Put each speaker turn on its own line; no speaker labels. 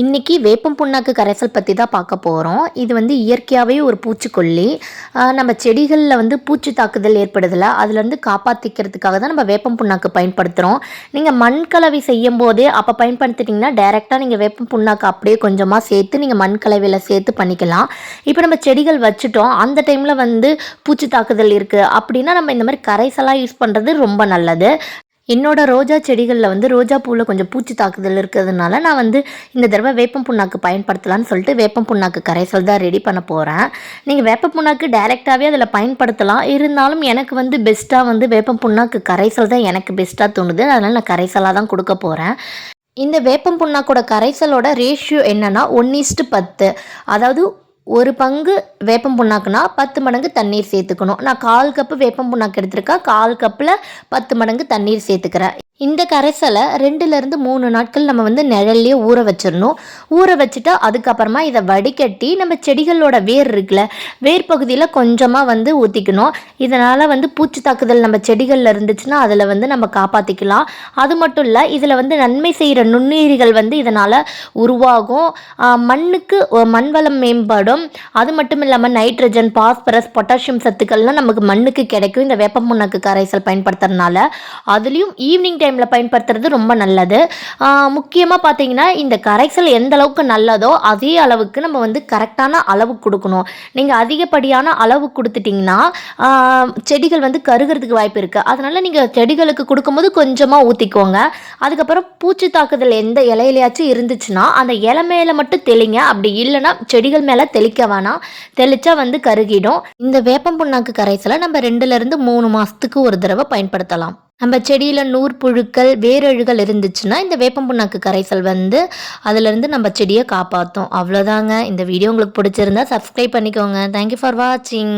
இன்றைக்கி வேப்பம் புண்ணாக்கு கரைசல் பற்றி தான் பார்க்க போகிறோம் இது வந்து இயற்கையாகவே ஒரு பூச்சிக்கொல்லி. நம்ம செடிகளில் வந்து பூச்சி தாக்குதல் ஏற்படுதில்ல அதுலேருந்து காப்பாற்றிக்கிறதுக்காக தான் நம்ம வேப்பம் புண்ணாக்கு பயன்படுத்துகிறோம் நீங்கள் மண் கலவை செய்யும் போதே அப்போ பயன்படுத்திட்டிங்கன்னா டைரெக்டாக நீங்கள் வேப்பம் புண்ணாக்கு அப்படியே கொஞ்சமாக சேர்த்து நீங்கள் மண் கலவையில் சேர்த்து பண்ணிக்கலாம். இப்போ நம்ம செடிகள் வச்சுட்டோம் அந்த டைமில் வந்து பூச்சி தாக்குதல் இருக்குது அப்படின்னா நம்ம இந்த மாதிரி கரைசலாக யூஸ் பண்ணுறது ரொம்ப நல்லது. என்னோட ரோஜா செடிகளில் வந்து ரோஜா பூவில் கொஞ்சம் பூச்சி தாக்குதல் இருக்கிறதுனால நான் வந்து இந்த தடவை வேப்பம் புண்ணாக்கு பயன்படுத்தலாம்னு சொல்லிட்டு வேப்பம் புண்ணாக்கு கரைசல் தான் ரெடி பண்ண போகிறேன் நீங்கள் வேப்ப புண்ணாக்கு டைரெக்டாகவே அதில் பயன்படுத்தலாம். இருந்தாலும் எனக்கு வந்து பெஸ்ட்டாக வந்து வேப்பம் புண்ணாக்கு கரைசல் தான் எனக்கு பெஸ்ட்டாக தோணுது. அதனால் நான் கரைசலாக தான் கொடுக்க போகிறேன் இந்த வேப்பம் புண்ணாக்கோட கரைசலோட ரேஷியோ என்னென்னா ஒன்று இஸ்ட்டு பத்து. அதாவது ஒரு பங்கு வேப்பம் புண்ணாக்குனா பத்து மடங்கு தண்ணீர் சேர்த்துக்கணும். நான் கால் கப்பு வேப்பம் புண்ணாக்கு எடுத்திருக்கேன். கால் கப்பில் பத்து மடங்கு தண்ணீர் சேர்த்துக்கிறேன். இந்த கரைசலை ரெண்டுலேருந்து மூணு நாட்கள் நம்ம வந்து நிழல்லையே ஊற வச்சிடணும். ஊற வச்சுட்டு அதுக்கப்புறமா இதை வடிகட்டி நம்ம செடிகளோட வேர் இருக்குல்ல வேர் பகுதியில் கொஞ்சமாக வந்து ஊற்றிக்கணும் இதனால் வந்து பூச்சி தாக்குதல் நம்ம செடிகளில் இருந்துச்சுன்னா அதில் வந்து நம்ம காப்பாற்றிக்கலாம் அது மட்டும் இல்லை இதில் வந்து நன்மை செய்கிற நுண்ணுயிரிகள் வந்து இதனால் உருவாகும். மண்ணுக்கு மண் வளம் மேம்படும். அது மட்டும் இல்லாமல் நைட்ரஜன் பாஸ்பரஸ் பொட்டாசியம் சத்துக்கள்லாம் நமக்கு மண்ணுக்கு கிடைக்கும். இந்த வேப்பமுன்னக்கு கரைசல் பயன்படுத்துறதுனால. அதுலேயும் ஈவினிங் டைமில் பயன்படுத்துறது ரொம்ப நல்லது. முக்கியமாக பார்த்தீங்கன்னா இந்த கரைசல் எந்த அளவுக்கு நல்லதோ அதே அளவுக்கு நம்ம வந்து கரெக்டான அளவு கொடுக்கணும். நீங்கள் அதிகப்படியான அளவு கொடுத்துட்டிங்கன்னா செடிகள் வந்து கருகிறதுக்கு வாய்ப்பு இருக்குது அதனால் நீங்கள் செடிகளுக்கு கொடுக்கும்போது கொஞ்சமாக ஊற்றிக்கோங்க அதுக்கப்புறம் பூச்சி தாக்குதல் எந்த இலையிலையாச்சும் இருந்துச்சுன்னா அந்த இலை மேலே மட்டும் தெளிங்க. அப்படி இல்லைன்னா செடிகள் மேலே தெளிக்க வேணாம். தெளித்தா வந்து கருகிடும். இந்த வேப்பம் புண்ணாக்கு கரைசலை நம்ம ரெண்டுலேருந்து மூணு மாதத்துக்கு ஒரு தடவை பயன்படுத்தலாம். நம்ம செடியில் நூறு புழுக்கள் வேரழுகள் இருந்துச்சுன்னா இந்த வேப்பம் புண்ணாக்கு கரைசல் வந்து அதுலேருந்து நம்ம செடியை காப்பாற்றும் அவ்வளோதாங்க இந்த வீடியோ உங்களுக்கு பிடிச்சிருந்தா சப்ஸ்கிரைப் பண்ணிக்கோங்க. தேங்க்யூ ஃபார் வாட்சிங்